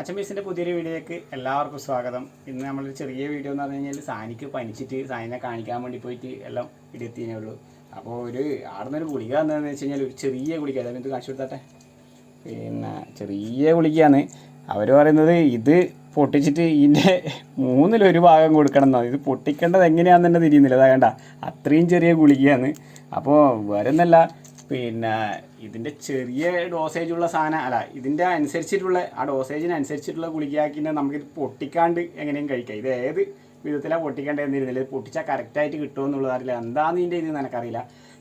മച്ചമ്പീസിന്റെ പുതിയൊരു വീഡിയോയ്ക്ക് എല്ലാവർക്കും സ്വാഗതം. ഇന്ന് നമ്മളൊരു ചെറിയ വീഡിയോ എന്ന് പറഞ്ഞു കഴിഞ്ഞാൽ സാനിക്ക് പനിച്ചിട്ട് സാനിനെ കാണിക്കാൻ വേണ്ടി പോയിട്ട് എല്ലാം ഇടിയെത്തിയേ ഉള്ളൂ. അപ്പോൾ ഒരു ആടുന്ന ഒരു ഗുളിക എന്ന് വെച്ച് കഴിഞ്ഞാൽ ഒരു ചെറിയ ഗുളിക അതായത് ഇത് കാണിച്ചു കൊടുത്താട്ടെ? പിന്നെ ചെറിയ ഗുളികയാണ്. അവർ പറയുന്നത് ഇത് പൊട്ടിച്ചിട്ട് ഇതിന്റെ മൂന്നിലൊരു ഭാഗം കൊടുക്കണം എന്നാണ്. ഇത് പൊട്ടിക്കേണ്ടത് എങ്ങനെയാണെന്ന് തന്നെ തിരിയുന്നില്ല. അതാ കണ്ട അത്രയും ചെറിയ ഗുളികയാണ്. അപ്പോൾ വേറെ ഒന്നല്ല പിന്നെ ഇതിന്റെ ചെറിയ ഡോസേജ് ഉള്ള സാധനം അല്ല ഇതിന്റെ അനുസരിച്ചിട്ടുള്ള ആ ഡോസേജിന് അനുസരിച്ചിട്ടുള്ള ഗുളികയാക്കിനെ നമുക്കിത് പൊട്ടിക്കാണ്ട് എങ്ങനെയും കഴിക്കാം. ഇത് ഏത് വിധത്തിലാണ് പൊട്ടിക്കേണ്ടത് എന്നിരുന്നില്ല. ഇത് പൊട്ടിച്ചാൽ കറക്റ്റായിട്ട് കിട്ടുമോ എന്നുള്ളത് അറിയില്ല. എന്താണെന്ന് ഇതിന്റെ ഇത് എനിക്കറിയില്ല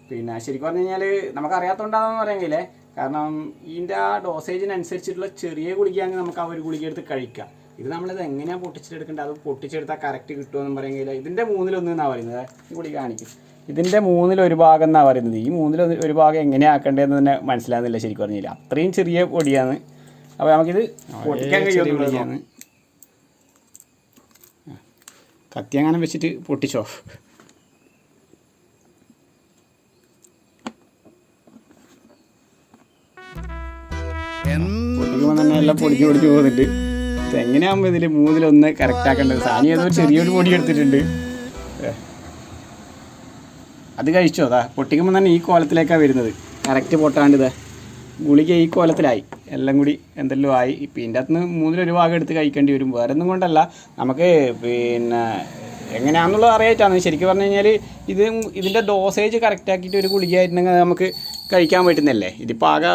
പിന്നെ ശരിക്കും പറഞ്ഞു കഴിഞ്ഞാൽ നമുക്കറിയാത്തതുകൊണ്ടാണെന്ന് പറയുമെങ്കിൽ കാരണം ഇതിന്റെ ആ ഡോസേജിനനുസരിച്ചിട്ടുള്ള ചെറിയ ഗുളികയാണെങ്കിൽ നമുക്ക് ആ ഒരു ഗുളിക എടുത്ത് കഴിക്കാം. ഇത് നമ്മളിത് എങ്ങനെയാണ് പൊട്ടിച്ചെടുക്കേണ്ടത്? അത് പൊട്ടിച്ചെടുത്താൽ കറക്റ്റ് കിട്ടുമെന്ന് പറയുമെങ്കിൽ ഇതിന്റെ മൂന്നിലൊന്നാണ് പറയുന്നത്? ഈ ഗുളിക കാണിക്കും. ഇതിന്റെ മൂന്നിൽ ഒരു ഭാഗം എന്നാണ് പറയുന്നത്? ഈ മൂന്നിൽ ഒരു ഭാഗം എങ്ങനെയാണ് ആക്കേണ്ടതെന്ന് തന്നെ മനസ്സിലാകുന്നില്ല ശരിക്കും പറഞ്ഞില്ല. അത്രയും ചെറിയ പൊടിയാണ്. അപ്പോൾ നമുക്കിത് പൊട്ടിക്കാൻ കഴിയുമെന്നുള്ളതാണ് കത്തി അങ്ങനെ വെച്ചിട്ട് പൊട്ടിച്ചോ? പൊട്ടിക്കുമ്പോൾ തന്നെ എല്ലാം പൊടിച്ച് പൊടിച്ച് പോകുന്നുണ്ട്. എങ്ങനെയാകുമ്പോൾ ഇതിൽ മൂന്നിലൊന്ന് കറക്റ്റ് ആക്കേണ്ടത്? സാനി ഏതോ ചെറിയൊരു പൊടി എടുത്തിട്ടുണ്ട്. അത് കഴിച്ചോ അതാ പൊട്ടിക്കുമ്പോൾ തന്നെ ഈ കോലത്തിലേക്കാണ് വരുന്നത്. കറക്റ്റ് പൊട്ടാണ്ട് ഇതാ. ഗുളിക ഈ കോലത്തിലായി. എല്ലാം കൂടി എന്തെല്ലാം ആയി. ഇതിന്റെ അകത്ത് നിന്ന് മൂന്നിലൊരു ഭാഗം എടുത്ത് കഴിക്കേണ്ടി വരും. വേറെ ഒന്നും കൊണ്ടല്ല. നമുക്ക് പിന്നെ എങ്ങനെയാണെന്നുള്ളത് അറിയായിട്ടാണ്. ശരിക്കും പറഞ്ഞു കഴിഞ്ഞാൽ ഇത് ഇതിന്റെ ഡോസേജ് കറക്റ്റ് ആക്കിയിട്ട് ഒരു ഗുളിക ആയിട്ടുണ്ടെങ്കിൽ നമുക്ക് കഴിക്കാൻ പറ്റുന്നില്ലേ? ഇതിപ്പോൾ ആകെ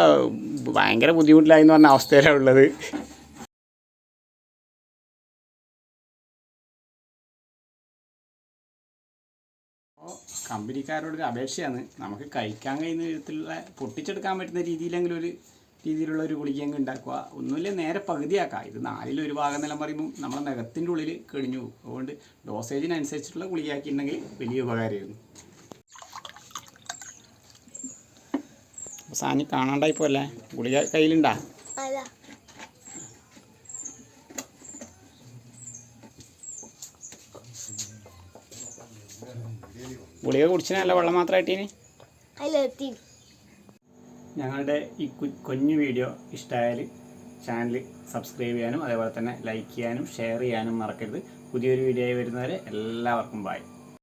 ഭയങ്കര ബുദ്ധിമുട്ടിലായി എന്ന് പറഞ്ഞ അവസ്ഥയിലാണ് ഉള്ളത്. അപ്പോൾ കമ്പനിക്കാരോട് ഒരു അപേക്ഷയാണ്. നമുക്ക് കഴിക്കാൻ കഴിയുന്ന വിധത്തിലുള്ള പൊട്ടിച്ചെടുക്കാൻ പറ്റുന്ന രീതിയിലെങ്കിലും ഒരു രീതിയിലുള്ള ഒരു ഗുളികയെങ്കിലും ഉണ്ടാക്കുക. ഒന്നുമില്ല നേരെ പകുതിയാക്കുക ഇത് നാലിൽ ഒരു ഭാഗം നിലം പറയുമ്പോൾ നമ്മളെ നഖത്തിന്റെ ഉള്ളിൽ കഴിഞ്ഞു പോകും. അതുകൊണ്ട് ഡോസേജിനനുസരിച്ചിട്ടുള്ള ഗുളികയാക്കിയിട്ടുണ്ടെങ്കിൽ വലിയ ഉപകാരമായിരുന്നു. സാനി കാണാണ്ടായി പോലെ ഗുളിക കയ്യിലുണ്ടാ? ഗുളിക കുടിച്ചിനല്ല വെള്ളം മാത്രമായിട്ടീന് അതിലെത്തി ഞങ്ങളുടെ ഈ കുഞ്ഞു വീഡിയോ ഇഷ്ടമായാൽ ചാനൽ സബ്സ്ക്രൈബ് ചെയ്യാനും അതേപോലെ തന്നെ ലൈക്ക് ചെയ്യാനും ഷെയർ ചെയ്യാനും മറക്കരുത്. പുതിയൊരു വീഡിയോ ആയി വരുന്നവരെ എല്ലാവർക്കും ബൈ